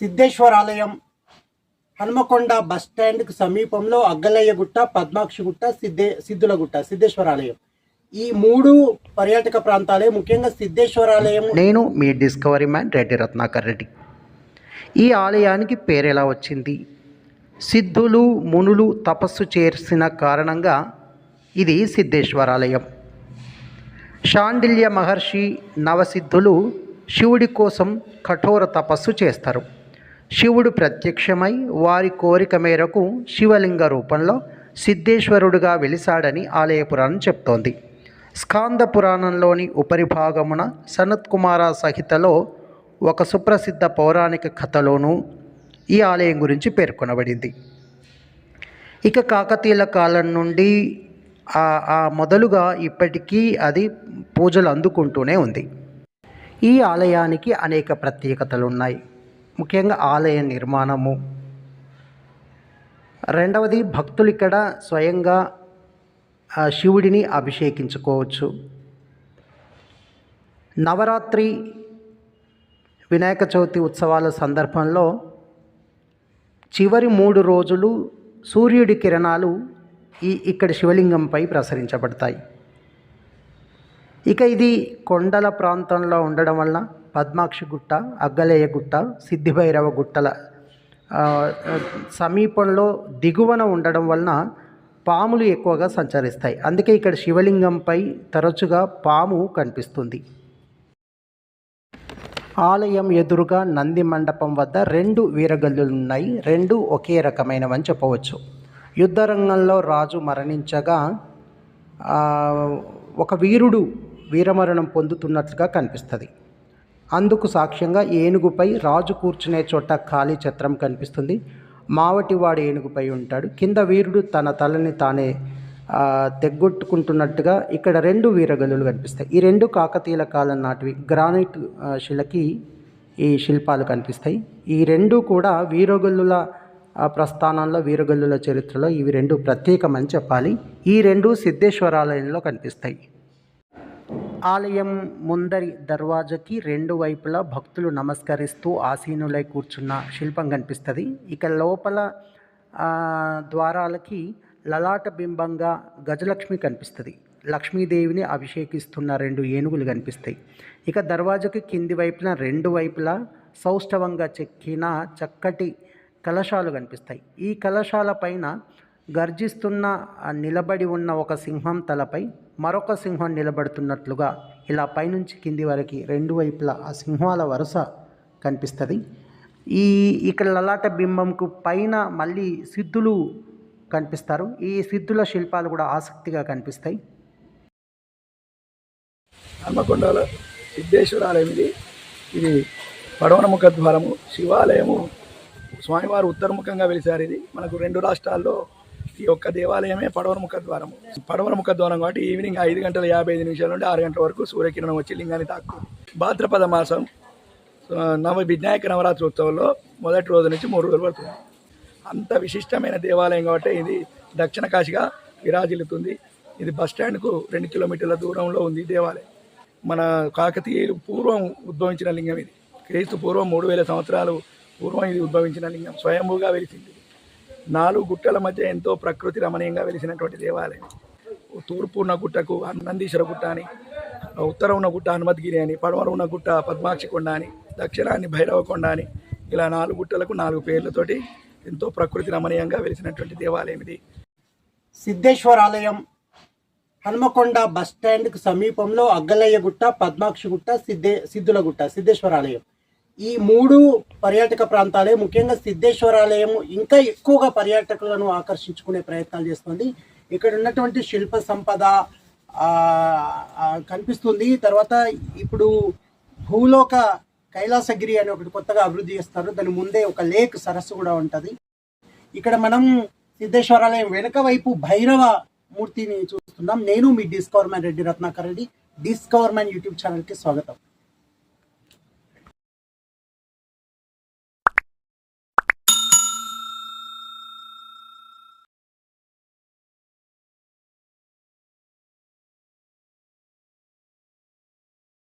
సిద్ధేశ్వర ఆలయం హనుమకొండ బస్ స్టాండ్కు సమీపంలో అగ్గలయ్యగుట్ట పద్మాక్షిగుట్ట సిద్ధే సిద్ధులగుట్ట సిద్ధేశ్వర ఆలయం. ఈ మూడు పర్యాటక ప్రాంతాలే ముఖ్యంగా సిద్ధేశ్వర ఆలయం నేను మీ డిస్కవరీ మ్యాన్ రెడ్డి రత్నాకర్ రెడ్డి. ఈ ఆలయానికి పేరు ఎలా వచ్చింది? సిద్ధులు మునులు తపస్సు చేసిన కారణంగా ఇది సిద్ధేశ్వరాలయం షాండిల్య మహర్షి నవసిద్ధులు శివుడి కోసం కఠోర తపస్సు చేస్తారు. శివుడు ప్రత్యక్షమై వారి కోరిక మేరకు శివలింగ రూపంలో సిద్ధేశ్వరుడుగా వెలిసాడని ఆలయ పురాణం చెప్తోంది. స్కాంద పురాణంలోని ఉపరిభాగమున సనత్కుమార సహితలో ఒక సుప్రసిద్ధ పౌరాణిక కథలోనూ ఈ ఆలయం గురించి పేర్కొనబడింది. ఇక కాకతీయుల కాలం నుండి ఆ ఆ మొదలుగా ఇప్పటికీ అది పూజలు అందుకుంటూనే ఉంది. ఈ ఆలయానికి అనేక ప్రత్యేకతలు ఉన్నాయి ముఖ్యంగా ఆలయ నిర్మాణము. రెండవది భక్తులు ఇక్కడ స్వయంగా ఆ శివుడిని అభిషేకించుకోవచ్చు. నవరాత్రి వినాయక చవితి ఉత్సవాల సందర్భంలో చివరి మూడు రోజులు సూర్యుడి కిరణాలు ఈ ఇక్కడ శివలింగంపై ప్రసరించబడతాయి. ఇక ఇది కొండల ప్రాంతంలో ఉండడం వలన పద్మాక్షి గుట్ట అగ్గలేయ గుట్ట సిద్ధిభైరవ గుట్టల సమీపంలో దిగువన ఉండడం వలన పాములు ఎక్కువగా సంచరిస్తాయి. అందుకే ఇక్కడ శివలింగంపై తరచుగా పాము కనిపిస్తుంది. ఆలయం ఎదురుగా నంది మండపం వద్ద రెండు వీరగల్లులు ఉన్నాయి రెండు ఒకే రకమైనవని చెప్పవచ్చు. యుద్ధ రంగంలో రాజు మరణించగా ఒక వీరుడు వీరమరణం పొందుతున్నట్లుగా కనిపిస్తుంది. అందుకు సాక్ష్యంగా ఏనుగుపై రాజు కూర్చునే చోట ఖాళీ చిత్రం కనిపిస్తుంది. మావటివాడు ఏనుగుపై ఉంటాడు. కింద వీరుడు తన తలని తానే తెగ్గొట్టుకుంటున్నట్టుగా ఇక్కడ రెండు వీరగల్లులు కనిపిస్తాయి. ఈ రెండు కాకతీయుల కాలం నాటివి. గ్రానైట్ శిలకి ఈ శిల్పాలు కనిపిస్తాయి. ఈ రెండు కూడా వీరగల్లుల ప్రస్థానంలో వీరగల్లుల చరిత్రలో ఇవి రెండు ప్రత్యేకమని చెప్పాలి. ఈ రెండు సిద్ధేశ్వరాలయంలో కనిపిస్తాయి. ఆలయం ముందరి దర్వాజకి రెండు వైపులా భక్తులు నమస్కరిస్తూ ఆసీనులై కూర్చున్న శిల్పం కనిపిస్తుంది. ఇక లోపల ద్వారాలకి లలాట బింబంగా గజలక్ష్మి కనిపిస్తుంది. లక్ష్మీదేవిని అభిషేకిస్తున్న రెండు ఏనుగులు కనిపిస్తాయి. ఇక దర్వాజకి కింది వైపున రెండు వైపులా సౌష్ఠవంగా చెక్కిన చక్కటి కలశాలు కనిపిస్తాయి. ఈ కలశాల పైన గర్జిస్తున్న నిలబడి ఉన్న ఒక సింహం తలపై మరొక సింహం నిలబడుతున్నట్లుగా ఇలా పైనుంచి కింది వరకు రెండు వైపులా ఆ సింహాల వరుస కనిపిస్తుంది. ఈ ఇక్కడ లలాట బింబంకు పైన మళ్ళీ సిద్ధులు కనిపిస్తారు. ఈ సిద్ధుల శిల్పాలు కూడా ఆసక్తిగా కనిపిస్తాయి. హన్మకొండలో సిద్ధేశ్వర ఆలయం ఇది ఇది పడవన ముఖ ద్వారము శివాలయము. స్వామివారు ఉత్తరముఖంగా వెలిసారు ఇది. మనకు రెండు రాష్ట్రాల్లో ఈ యొక్క దేవాలయమే పడవన ముఖ ద్వారము. పడవన ముఖ ద్వారం కాబట్టి ఈవినింగ్ ఐదు గంటల యాభై ఐదు నిమిషాల నుండి ఆరు గంటల వరకు సూర్యకిరణం వచ్చి లింగాన్ని తాకుతుంది. భాద్రపద మాసం నవ వినాయక నవరాత్రి ఉత్సవంలో మొదటి రోజు నుంచి మూడు రోజులు పడుతుంది. అంత విశిష్టమైన దేవాలయం కాబట్టి ఇది దక్షిణ కాశిగా విరాజిల్లుతుంది. ఇది బస్ స్టాండ్కు రెండు కిలోమీటర్ల దూరంలో ఉంది దేవాలయం. మన కాకతీయులు పూర్వం ఉద్భవించిన లింగం ఇది. క్రీస్తు పూర్వం మూడు వేల సంవత్సరాలు పూర్వం ఇది ఉద్భవించిన లింగం. స్వయంభూగా వెలిసింది. నాలుగు గుట్టల మధ్య ఎంతో ప్రకృతి రమణీయంగా వెలిసినటువంటి దేవాలయం. తూర్పు ఉన్న గుట్టకు నందీశ్వర గుట్ట అని ఉత్తరం ఉన్న గుట్ట హనుమద్గిరి అని పడమర ఉన్న గుట్ట పద్మాక్షి కొండ అని దక్షిణాన్ని భైరవ కొండ అని ఇలా నాలుగు గుట్టలకు నాలుగు పేర్లతోటి ఎంతో ప్రకృతి రమణీయంగా వెలిసినటువంటి దేవాలయం ఇది. సిద్ధేశ్వర ఆలయం హనుమకొండ బస్ స్టాండ్కు సమీపంలో అగ్గలయ్యగుట్ట పద్మాక్షిగుట్ట సిద్ధే సిద్ధులగుట్ట సిద్ధేశ్వర ఆలయం ఈ మూడు పర్యాటక ప్రాంతాలే ముఖ్యంగా సిద్ధేశ్వరాలయం ఇంకా ఎక్కువగా పర్యాటకులను ఆకర్షించుకునే ప్రయత్నాలు చేస్తుంది. ఇక్కడ ఉన్నటువంటి శిల్ప సంపద కనిపిస్తుంది. తర్వాత ఇప్పుడు భూలోక కైలాసగిరి అని ఒకటి కొత్తగా అభివృద్ధి చేస్తారు. దాని ముందే ఒక లేక్ సరస్సు కూడా ఉంటుంది. ఇక్కడ మనం సిద్ధేశ్వరాలయం వెనుక వైపు భైరవ మూర్తిని చూస్తున్నాం. నేను మీ discovery man Reddy Ratnakar Reddy discovery man man YouTube ఛానల్కి స్వాగతం.